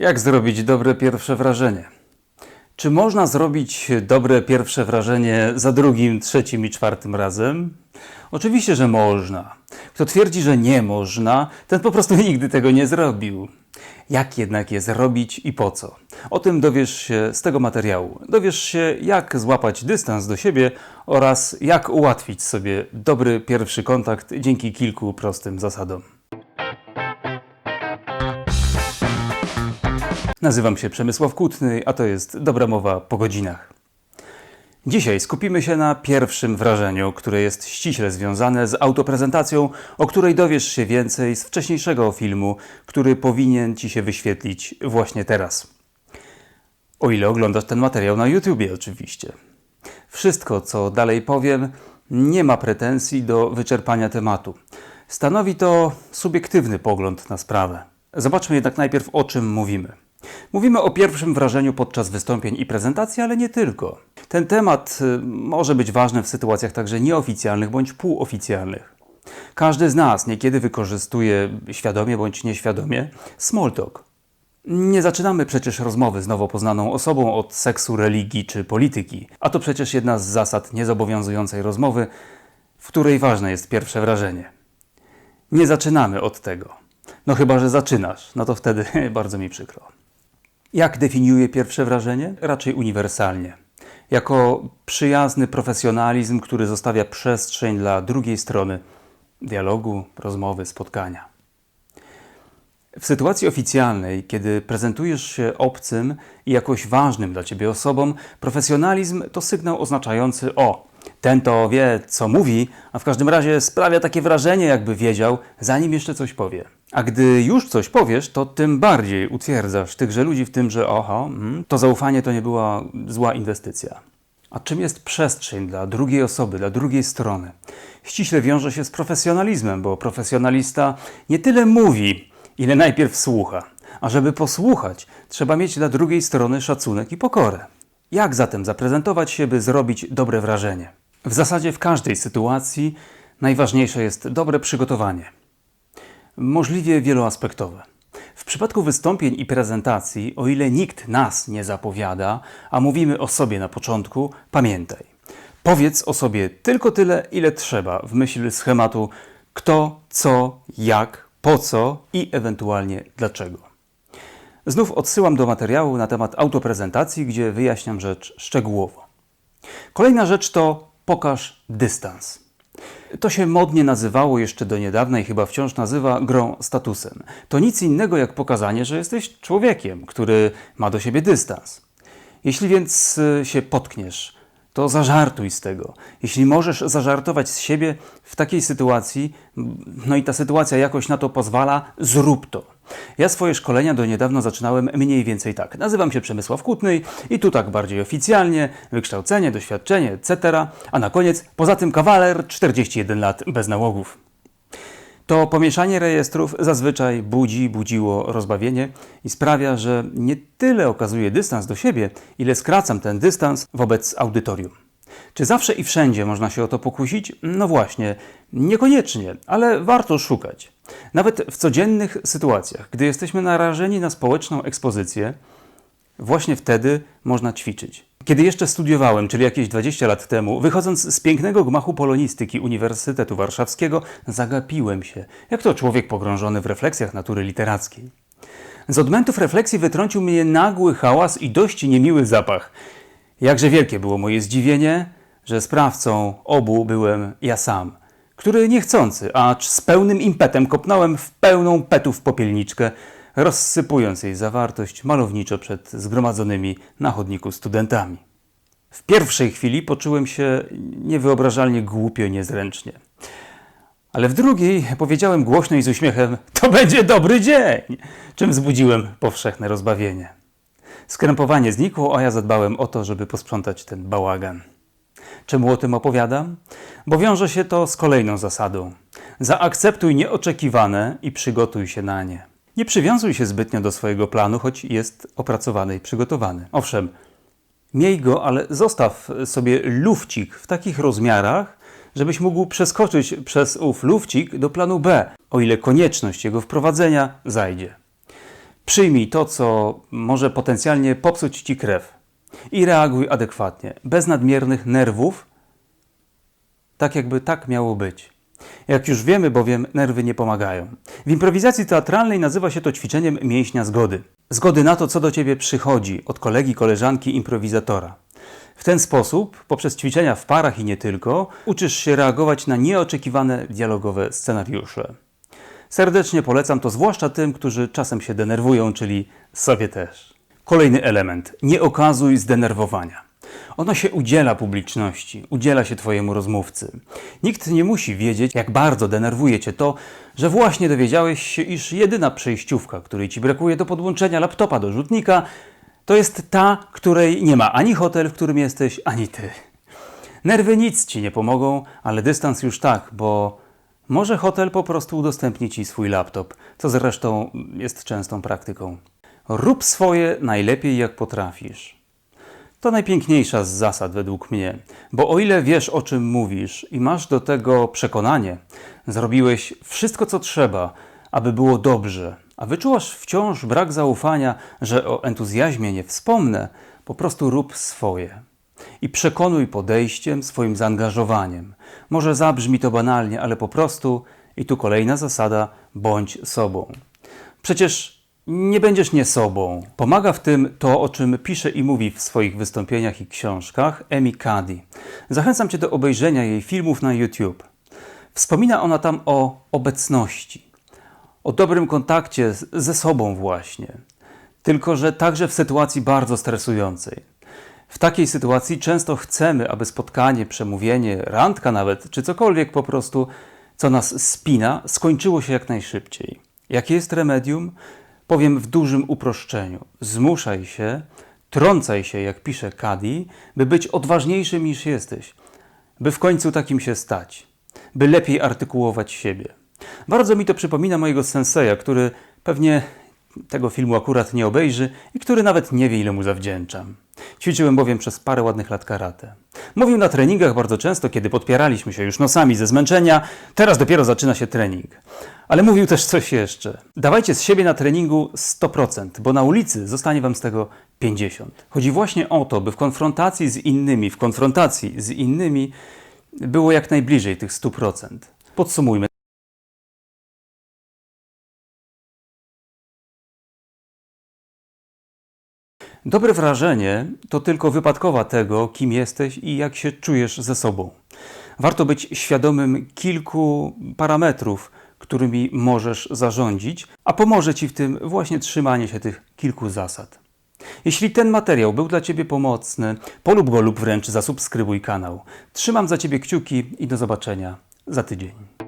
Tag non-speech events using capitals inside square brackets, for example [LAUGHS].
Jak zrobić dobre pierwsze wrażenie? Czy można zrobić dobre pierwsze wrażenie za drugim, trzecim i czwartym razem? Oczywiście, że można. Kto twierdzi, że nie można, ten po prostu [LAUGHS] nigdy tego nie zrobił. Jak jednak je zrobić i po co? O tym dowiesz się z tego materiału. Dowiesz się, jak złapać dystans do siebie oraz jak ułatwić sobie dobry pierwszy kontakt dzięki kilku prostym zasadom. Nazywam się Przemysław Kutny, a to jest Dobra Mowa po godzinach. Dzisiaj skupimy się na pierwszym wrażeniu, które jest ściśle związane z autoprezentacją, o której dowiesz się więcej z wcześniejszego filmu, który powinien Ci się wyświetlić właśnie teraz. O ile oglądasz ten materiał na YouTubie, oczywiście. Wszystko, co dalej powiem, nie ma pretensji do wyczerpania tematu. Stanowi to subiektywny pogląd na sprawę. Zobaczmy jednak najpierw, o czym mówimy. Mówimy o pierwszym wrażeniu podczas wystąpień i prezentacji, ale nie tylko. Ten temat y, może być ważny w sytuacjach także nieoficjalnych bądź półoficjalnych. Każdy z nas niekiedy wykorzystuje świadomie bądź nieświadomie small talk. Nie zaczynamy przecież rozmowy z nowo poznaną osobą od seksu, religii czy polityki, a to przecież jedna z zasad niezobowiązującej rozmowy, w której ważne jest pierwsze wrażenie. Nie zaczynamy od tego. No chyba, że zaczynasz, no to wtedy [LAUGHS] bardzo mi przykro. Jak definiuje pierwsze wrażenie? Raczej uniwersalnie. Jako przyjazny profesjonalizm, który zostawia przestrzeń dla drugiej strony dialogu, rozmowy, spotkania. W sytuacji oficjalnej, kiedy prezentujesz się obcym i jakoś ważnym dla ciebie osobom, profesjonalizm to sygnał oznaczający: O, ten to wie, co mówi, a w każdym razie sprawia takie wrażenie, jakby wiedział, zanim jeszcze coś powie. A gdy już coś powiesz, to tym bardziej utwierdzasz tychże ludzi w tym, że oho, mm, to zaufanie to nie była zła inwestycja. A czym jest przestrzeń dla drugiej osoby, dla drugiej strony? Ściśle wiąże się z profesjonalizmem, bo profesjonalista nie tyle mówi, ile najpierw słucha. A żeby posłuchać, trzeba mieć dla drugiej strony szacunek i pokorę. Jak zatem zaprezentować się, by zrobić dobre wrażenie? W zasadzie w każdej sytuacji najważniejsze jest dobre przygotowanie. Możliwie wieloaspektowe. W przypadku wystąpień i prezentacji, o ile nikt nas nie zapowiada, a mówimy o sobie na początku, pamiętaj. Powiedz o sobie tylko tyle, ile trzeba, w myśl schematu kto, co, jak, po co i ewentualnie dlaczego. Znów odsyłam do materiału na temat autoprezentacji, gdzie wyjaśniam rzecz szczegółowo. Kolejna rzecz to pokaż dystans. To się modnie nazywało jeszcze do niedawna i chyba wciąż nazywa grą statusem. To nic innego jak pokazanie, że jesteś człowiekiem, który ma do siebie dystans. Jeśli więc y, się potkniesz, to zażartuj z tego. Jeśli możesz zażartować z siebie w takiej sytuacji, no i ta sytuacja jakoś na to pozwala, zrób to. Ja swoje szkolenia do niedawna zaczynałem mniej więcej tak. Nazywam się Przemysław Kutny i tu tak bardziej oficjalnie, wykształcenie, doświadczenie, etc. A na koniec, poza tym kawaler, 41 lat bez nałogów. To pomieszanie rejestrów zazwyczaj budzi, budziło rozbawienie i sprawia, że nie tyle okazuję dystans do siebie, ile skracam ten dystans wobec audytorium. Czy zawsze i wszędzie można się o to pokusić? No właśnie, niekoniecznie, ale warto szukać. Nawet w codziennych sytuacjach, gdy jesteśmy narażeni na społeczną ekspozycję, właśnie wtedy można ćwiczyć. Kiedy jeszcze studiowałem, czyli jakieś 20 lat temu, wychodząc z pięknego gmachu polonistyki Uniwersytetu Warszawskiego, zagapiłem się, jak to człowiek pogrążony w refleksjach natury literackiej. Z odmętów refleksji wytrącił mnie nagły hałas i dość niemiły zapach. Jakże wielkie było moje zdziwienie, że sprawcą obu byłem ja sam, który niechcący, acz z pełnym impetem kopnąłem w pełną petów popielniczkę, rozsypując jej zawartość malowniczo przed zgromadzonymi na chodniku studentami. W pierwszej chwili poczułem się niewyobrażalnie głupio i niezręcznie. Ale w drugiej powiedziałem głośno i z uśmiechem: To będzie dobry dzień! Czym wzbudziłem powszechne rozbawienie. Skrępowanie znikło, a ja zadbałem o to, żeby posprzątać ten bałagan. Czemu o tym opowiadam? Bo wiąże się to z kolejną zasadą. Zaakceptuj nieoczekiwane i przygotuj się na nie. Nie przywiązuj się zbytnio do swojego planu, choć jest opracowany i przygotowany. Owszem, miej go, ale zostaw sobie lufcik w takich rozmiarach, żebyś mógł przeskoczyć przez ów lufcik do planu B, o ile konieczność jego wprowadzenia zajdzie. Przyjmij to, co może potencjalnie popsuć ci krew i reaguj adekwatnie, bez nadmiernych nerwów, tak jakby tak miało być. Jak już wiemy, bowiem nerwy nie pomagają. W improwizacji teatralnej nazywa się to ćwiczeniem mięśnia zgody. Zgody na to, co do ciebie przychodzi od kolegi, koleżanki, improwizatora. W ten sposób, poprzez ćwiczenia w parach i nie tylko, uczysz się reagować na nieoczekiwane dialogowe scenariusze. Serdecznie polecam to zwłaszcza tym, którzy czasem się denerwują, czyli sobie też. Kolejny element. Nie okazuj zdenerwowania. Ono się udziela publiczności, udziela się Twojemu rozmówcy. Nikt nie musi wiedzieć, jak bardzo denerwuje Cię to, że właśnie dowiedziałeś się, iż jedyna przejściówka, której Ci brakuje do podłączenia laptopa do rzutnika, to jest ta, której nie ma ani hotel, w którym jesteś, ani Ty. Nerwy nic Ci nie pomogą, ale dystans już tak, bo może hotel po prostu udostępni Ci swój laptop, co zresztą jest częstą praktyką. Rób swoje najlepiej jak potrafisz. To najpiękniejsza z zasad według mnie, bo o ile wiesz o czym mówisz i masz do tego przekonanie, zrobiłeś wszystko co trzeba, aby było dobrze, a wyczułaś wciąż brak zaufania, że o entuzjazmie nie wspomnę, po prostu rób swoje. I przekonuj podejściem, swoim zaangażowaniem. Może zabrzmi to banalnie, ale po prostu, i tu kolejna zasada, bądź sobą. Przecież nie będziesz nie sobą. Pomaga w tym to, o czym pisze i mówi w swoich wystąpieniach i książkach Emi Cuddy. Zachęcam Cię do obejrzenia jej filmów na YouTube. Wspomina ona tam o obecności, o dobrym kontakcie ze sobą właśnie. Tylko, że także w sytuacji bardzo stresującej. W takiej sytuacji często chcemy, aby spotkanie, przemówienie, randka nawet, czy cokolwiek po prostu, co nas spina, skończyło się jak najszybciej. Jakie jest remedium? Powiem w dużym uproszczeniu. Zmuszaj się, trącaj się, jak pisze Kadi, by być odważniejszym niż jesteś, by w końcu takim się stać, by lepiej artykułować siebie. Bardzo mi to przypomina mojego senseja, który pewnie tego filmu akurat nie obejrzy i który nawet nie wie, ile mu zawdzięczam. Ćwiczyłem bowiem przez parę ładnych lat karate. Mówił na treningach bardzo często, kiedy podpieraliśmy się już nosami ze zmęczenia, teraz dopiero zaczyna się trening. Ale mówił też coś jeszcze. Dawajcie z siebie na treningu 100%, bo na ulicy zostanie wam z tego 50%. Chodzi właśnie o to, by w konfrontacji z innymi, w konfrontacji z innymi było jak najbliżej tych 100%. Podsumujmy. Dobre wrażenie to tylko wypadkowa tego, kim jesteś i jak się czujesz ze sobą. Warto być świadomym kilku parametrów, którymi możesz zarządzić, a pomoże Ci w tym właśnie trzymanie się tych kilku zasad. Jeśli ten materiał był dla Ciebie pomocny, polub go lub wręcz zasubskrybuj kanał. Trzymam za Ciebie kciuki i do zobaczenia za tydzień.